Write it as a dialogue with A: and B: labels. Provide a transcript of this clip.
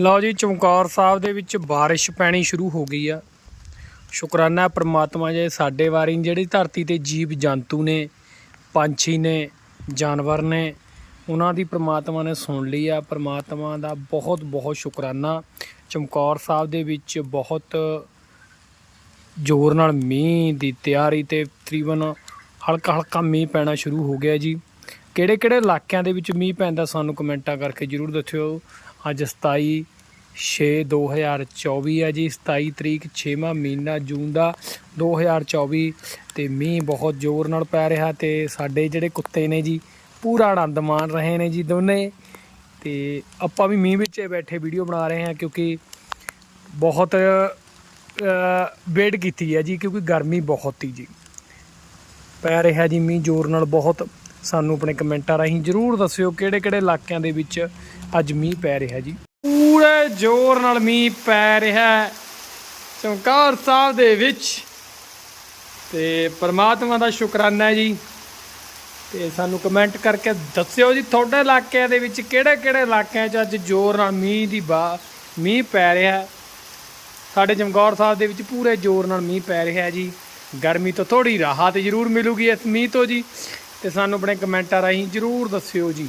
A: ਲਓ ਜੀ, ਚਮਕੌਰ ਸਾਹਿਬ ਦੇ ਵਿੱਚ ਬਾਰਿਸ਼ ਪੈਣੀ ਸ਼ੁਰੂ ਹੋ ਗਈ ਆ। ਸ਼ੁਕਰਾਨਾ ਪ੍ਰਮਾਤਮਾ ਜੇ ਸਾਡੇ ਵਾਰੀ ਜਿਹੜੀ ਧਰਤੀ ਤੇ ਜੀਵ ਜੰਤੂ ਨੇ, ਪੰਛੀ ਨੇ, ਜਾਨਵਰ ਨੇ, ਉਹਨਾਂ ਦੀ ਪ੍ਰਮਾਤਮਾ ਨੇ ਸੁਣ ਲਈ ਆ। ਪ੍ਰਮਾਤਮਾ ਦਾ ਬਹੁਤ ਬਹੁਤ ਸ਼ੁਕਰਾਨਾ। ਚਮਕੌਰ ਸਾਹਿਬ ਦੇ ਵਿੱਚ ਬਹੁਤ ਜ਼ੋਰ ਨਾਲ ਮੀਂਹ ਦੀ ਤਿਆਰੀ ਤੇ ਤਕਰੀਬਨ ਹਲਕਾ ਹਲਕਾ ਮੀਂਹ ਪੈਣਾ ਸ਼ੁਰੂ ਹੋ ਗਿਆ ਜੀ। ਕਿਹੜੇ ਕਿਹੜੇ ਇਲਾਕਿਆਂ ਦੇ ਵਿੱਚ ਮੀਂਹ ਪੈਂਦਾ ਸਾਨੂੰ ਕਮੈਂਟਾਂ ਕਰਕੇ ਜਰੂਰ ਦੱਸਿਓ। ਅੱਜ 27 6 2024 ਹੈ ਜੀ 27 ਤਰੀਕ 6ਵਾਂ ਮਹੀਨਾ ਜੂਨ ਦਾ 2024 ਤੇ ਮੀਂਹ ਬਹੁਤ ਜ਼ੋਰ ਨਾਲ ਪੈ ਰਿਹਾ ਤੇ ਸਾਡੇ ਜਿਹੜੇ ਕੁੱਤੇ ਨੇ ਜੀ, ਪੂਰਾ ਆਨੰਦ ਮਾਣ ਰਹੇ ਨੇ ਜੀ ਦੋਨੇ। ਤੇ ਆਪਾਂ ਵੀ ਮੀਂਹ ਵਿੱਚ ਬੈਠੇ ਵੀਡੀਓ ਬਣਾ ਰਹੇ ਹਾਂ ਕਿਉਂਕਿ ਬਹੁਤ ਵੇਟ ਕੀਤੀ ਹੈ ਜੀ ਕਿਉਂਕਿ ਗਰਮੀ ਬਹੁਤ ਹੀ ਜੀ। ਪੈ ਰਿਹਾ ਜੀ ਮੀਂਹ ਜ਼ੋਰ ਨਾਲ ਬਹੁਤ ਸਾਨੂੰ ਆਪਣੇ ਕਮੈਂਟਾਂ ਰਾਹੀਂ ਜਰੂਰ ਦੱਸਿਓ ਕਿਹੜੇ ਕਿਹੜੇ ਇਲਾਕਿਆਂ ਦੇ ਵਿੱਚ ਅੱਜ ਮੀਂਹ ਪੈ ਰਿਹਾ ਜੀ। ਪੂਰੇ ਜ਼ੋਰ ਨਾਲ ਮੀਂਹ ਪੈ ਰਿਹਾ ਹੈ ਚਮਕੌਰ ਸਾਹਿਬ ਦੇ ਵਿੱਚ। ਤੇ ਪਰਮਾਤਮਾ ਦਾ ਸ਼ੁਕਰਾਨਾ ਹੈ ਜੀ। ਤੇ ਸਾਨੂੰ ਕਮੈਂਟ ਕਰਕੇ ਦੱਸਿਓ ਜੀ ਤੁਹਾਡੇ ਇਲਾਕਿਆਂ ਦੇ ਵਿੱਚ ਕਿਹੜੇ ਕਿਹੜੇ ਇਲਾਕਿਆਂ 'ਚ ਅੱਜ ਜ਼ੋਰ ਨਾਲ ਮੀਂਹ ਦੀ ਬਾ, ਮੀਂਹ ਪੈ ਰਿਹਾ ਸਾਡੇ ਚਮਕੌਰ ਸਾਹਿਬ ਦੇ ਵਿੱਚ ਪੂਰੇ ਜ਼ੋਰ ਨਾਲ ਮੀਂਹ ਪੈ ਰਿਹਾ ਜੀ। ਗਰਮੀ ਤੋਂ ਥੋੜੀ ਰਾਹਤ ਜ਼ਰੂਰ ਮਿਲੂਗੀ ਇਸ ਮੀਂਹ ਤੋਂ ਜੀ। ਤੇ ਸਾਨੂੰ ਆਪਣੇ ਕਮੈਂਟਾਂ ਰਾਹੀਂ ਜ਼ਰੂਰ ਦੱਸਿਓ ਜੀ।